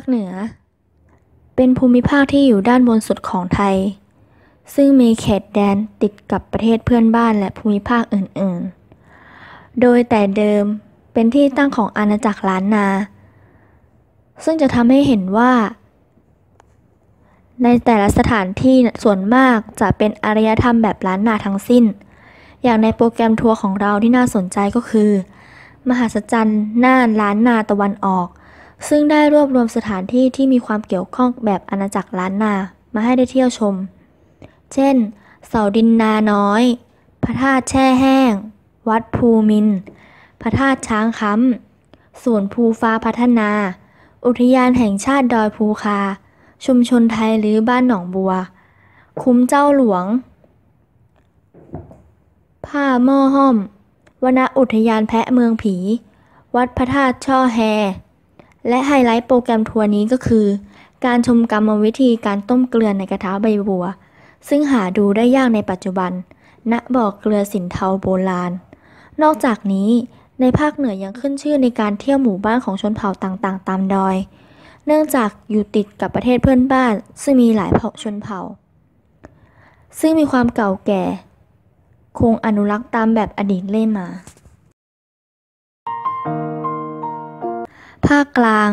คเหนือ เป็นภูมิภาคที่อยู่ด้านบนสุดของไทย ซึ่งมีเขตแดนติดกับประเทศเพื่อนบ้านและภูมิภาคอื่น ๆ โดยแต่เดิมเป็นที่ตั้งของอาณาจักรล้านนา ซึ่งจะทำให้เห็นว่า ในแต่ละสถานที่ส่วนมากจะเป็นอารยธรรมแบบล้านนาทั้งสิ้น อย่างในโปรแกรมทัวร์ของเราที่น่าสนใจก็คือ มหัศจรรย์น่านล้านนาตะวันออก ซึ่งได้รวบรวมสถานที่ที่มีความเกี่ยวข้องแบบอาณาจักรล้านนา มาให้ได้เที่ยวชม เช่น เสาดินนาน้อย พระธาตุแช่แห้ง วัดภูมิน พระธาตุช้างค้ำสวนภูฟ้าพัฒนา อุทยานแห่งชาติดอยภูคา ชุมชนไทยหรือบ้านหนองบัว คุ้มเจ้าหลวง ผ้าหม้อห้อม วนอุทยานแพะเมืองผี วัดพระธาตุช่อแฮ และไฮไลท์โปรแกรมทัวร์นี้ก็คือ การชมกรรมวิธีการต้มเกลือในกระทะใบบัว ซึ่งหาดูได้ยากในปัจจุบัน ณบ่อเกลือสินเทาโบราณ นอกจากนี้ในภาคเหนือยังขึ้นชื่อในการเที่ยวหมู่บ้านของชนเผ่าต่างๆ ตามดอย เนื่องจากอยู่ติดกับประเทศเพื่อนบ้าน ซึ่งมีหลายเผ่าชนเผ่า ซึ่งมีความเก่าแก่ คงอนุรักษ์ตามแบบอดีตเล่มา ภาคกลาง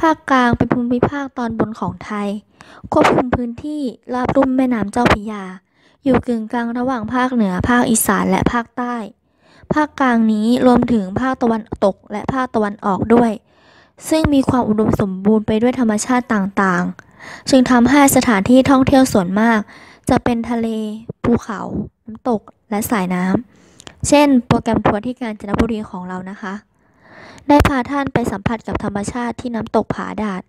ภาคกลางเป็นภูมิภาคตอนบนของไทย ควบคุมพื้นที่ราบลุ่มแม่น้ำเจ้าพระยา อยู่กึ่งกลางระหว่างภาคเหนือ ภาคอีสานและภาคใต้ ภาคกลางนี้รวมถึงภาคตะวันตกและภาคตะวันออกด้วย ซึ่งมีความอุดมสมบูรณ์ไปด้วยธรรมชาติต่างๆ จึงทำให้สถานที่ท่องเที่ยวส่วนมาก จะเป็นทะเล ภูเขา น้ำตก และสายน้ำเช่น โปรแกรมทัวร์ที่กาญจนบุรีของเรานะคะ ได้พาท่านไปสัมผัสกับธรรมชาติที่น้ำตกผาดาด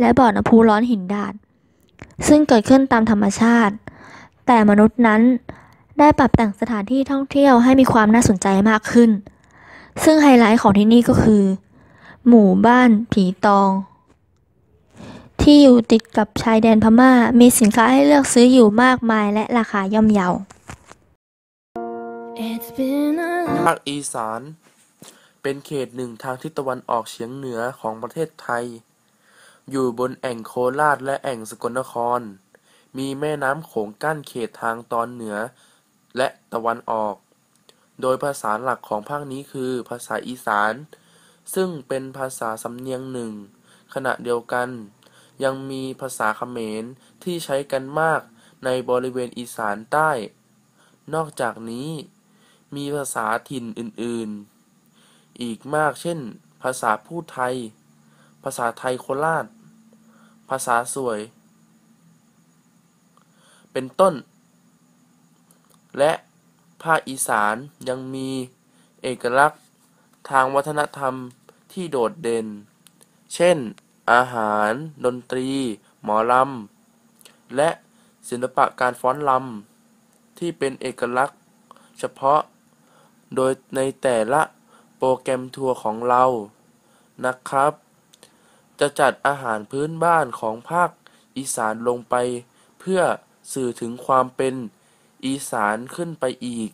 และบ่อน้ำพุร้อนหินดาด ซึ่งเกิดขึ้นตามธรรมชาติ แต่มนุษย์นั้นได้ปรับแต่งสถานที่ท่องเที่ยวให้มีความน่าสนใจมากขึ้น ซึ่งไฮไลท์ของที่นี่ก็คือ หมู่บ้านผีตอง ที่อยู่ติดกับชายแดนพม่า มีสินค้าให้เลือกซื้ออยู่มากมายและราคาย่อมเยา It's been a ภาคอีสาน เป็นเขตหนึ่งทางทิศตะวันออกเฉียงเหนือของประเทศไทย อยู่บนแอ่งโคราชและแอ่งสกลนคร มีแม่น้ำโขงกั้นเขตทางตอนเหนือ และตะวันออก โดยภาษาหลักของภาคนี้คือภาษาอีสาน ซึ่งเป็นภาษาสำเนียงหนึ่ง ขณะเดียวกัน ยังมีภาษาเขมรที่ใช้กันมากในบริเวณอีสานใต้ นอกจากนี้ มีภาษาถิ่นอื่น ๆ อีกมาก เช่น ภาษาพูดไทย ภาษาไทยโคราช ภาษาสวย เป็นต้น และภาคอีสานยังมีเอกลักษณ์ทางวัฒนธรรมที่โดดเด่น เช่น อาหาร ดนตรี หมอลำ และศิลปะการฟ้อนรำที่เป็นเอกลักษณ์ เฉพาะ โดยในแต่ละ โปรแกรมทัวร์ของเรานะครับ จะจัดอาหารพื้นบ้านของภาคอีสานลงไป เพื่อสื่อถึงความเป็นอีสานขึ้นไปอีก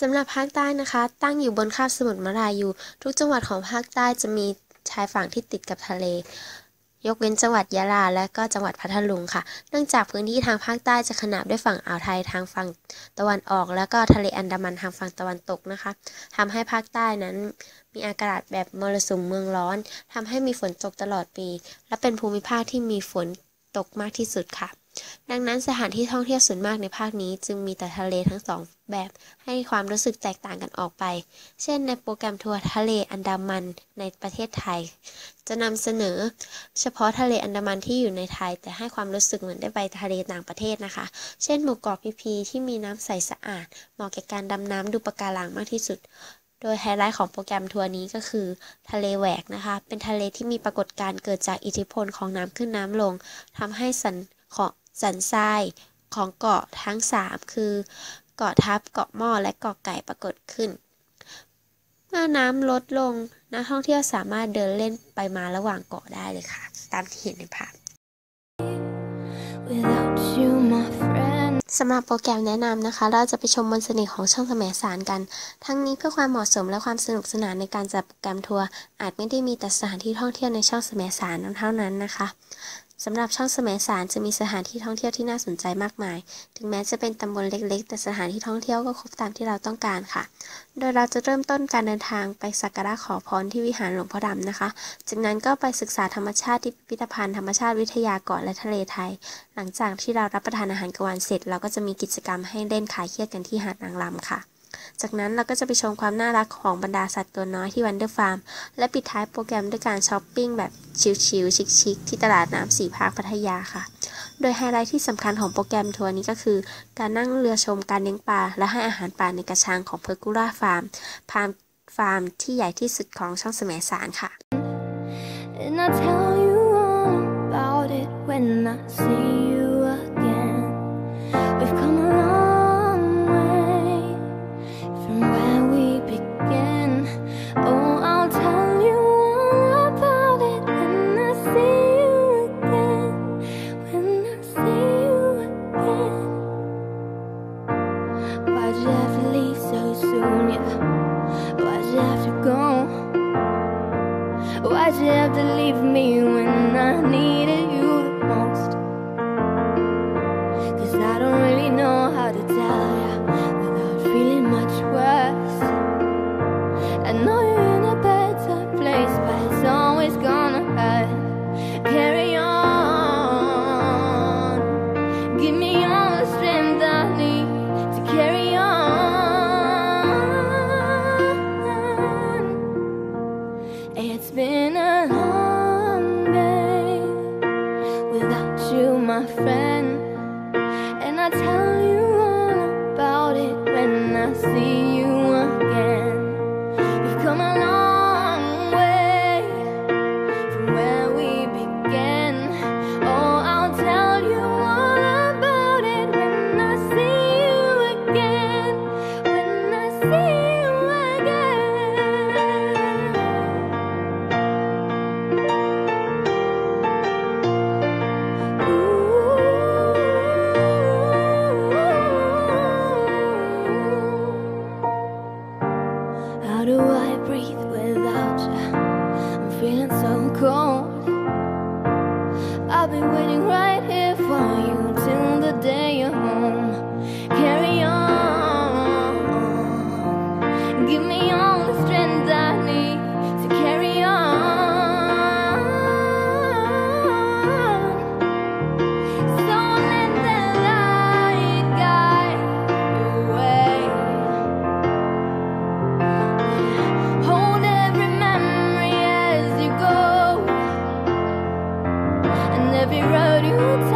สำหรับภาคใต้นะคะ ตั้งอยู่บนคาบสมุทรมาลายู ทุกจังหวัดของภาคใต้จะมีชายฝั่งที่ติดกับทะเล ยกเว้นจังหวัดยะลาและก็จังหวัดพัทลุงค่ะ เนื่องจากพื้นที่ทางภาคใต้จะขนาบด้วยฝั่งอ่าวไทยทางฝั่งตะวันออก และก็ทะเลอันดามันทางฝั่งตะวันตกนะคะทำให้ภาคใต้นั้นมีอากาศแบบมรสุมเมืองร้อนทำให้มีฝนตกตลอดปี และเป็นภูมิภาคที่มีฝนตกมากที่สุดค่ะ ดังนั้นสถานที่ท่องเที่ยวส่วนมากในภาคนี้ จึงมีแต่ทะเลทั้งสองแบบให้ความรู้สึกแตกต่างกันออกไป เช่นในโปรแกรมทัวร์ทะเลอันดามันในประเทศไทย จะนำเสนอ เฉพาะทะเลอันดามันที่อยู่ในไทย แต่ให้ความรู้สึกเหมือนได้ไปทะเลต่างประเทศนะคะ เช่นหมู่เกาะพีพีที่มีน้ำใสสะอาดเหมาะแก่การดำน้ำดูปะการังมากที่สุดโดยไฮไลท์ของโปรแกรมทัวร์นี้ก็คือ ทะเลแหวกนะคะ เป็นทะเลที่มีปรากฏการณ์เกิดจากอิทธิพลของน้ำขึ้นน้ำลงทำให้สันของ สันทรายของเกาะทั้ง 3 คือ เกาะทับเกาะหม้อและเกาะไก่ปรากฏขึ้น เมื่อน้ำลดลงนักท่องเที่ยวสามารถเดินเล่นไปมาระหว่างเกาะได้เลยค่ะ ตามที่เห็นในภาพ Without you, my friend. สำหรับโปรแกรมแนะนำนะคะ เราจะไปชมมนต์เสน่ห์ของช่องแสมสารกัน ทั้งนี้เพื่อความเหมาะสมและความสนุกสนานในการจัดโปรแกรมทัวร์อาจไม่ได้มีแต่สถานที่ท่องเที่ยวในช่องแสมสารเท่านั้นนะคะ สำหรับช่องแสมสารจะมีสถานที่ท่องเที่ยวที่น่าสนใจมากมาย ถึงแม้จะเป็นตำบลเล็ก ๆ แต่สถานที่ท่องเที่ยวก็ครบตามที่เราต้องการค่ะ โดยเราจะเริ่มต้นการเดินทางไปสักการะขอพรที่วิหารหลวงพ่อดำนะคะ จากนั้นก็ไปศึกษาธรรมชาติที่พิพิธภัณฑ์ธรรมชาติวิทยาเกาะและทะเลไทย หลังจากที่เรารับประทานอาหารกลางวันเสร็จ เราก็จะมีกิจกรรมให้เล่นขายเครียดกันที่หาดนางรำค่ะ จากนั้นเราก็จะไปชมความน่ารักของบรรดาสัตว์ตัวน้อยที่วันเดอร์ฟาร์ม และปิดท้ายโปรแกรมด้วยการช้อปปิ้งแบบชิลๆชิคๆที่ตลาดน้ำสีภาคพัทยาค่ะ โดยไฮไลท์ที่สำคัญของโปรแกรมทัวร์นี้ก็คือ การนั่งเรือชมการเลี้ยงปลาและให้อาหารปลาในกระชังของเพอร์กูล่าฟาร์มฟาร์มฟาร์มที่ใหญ่ที่สุดของช่องแสมสารค่ะ And I tell you all about it when I see you dead to leave me I'll be waiting right every road you.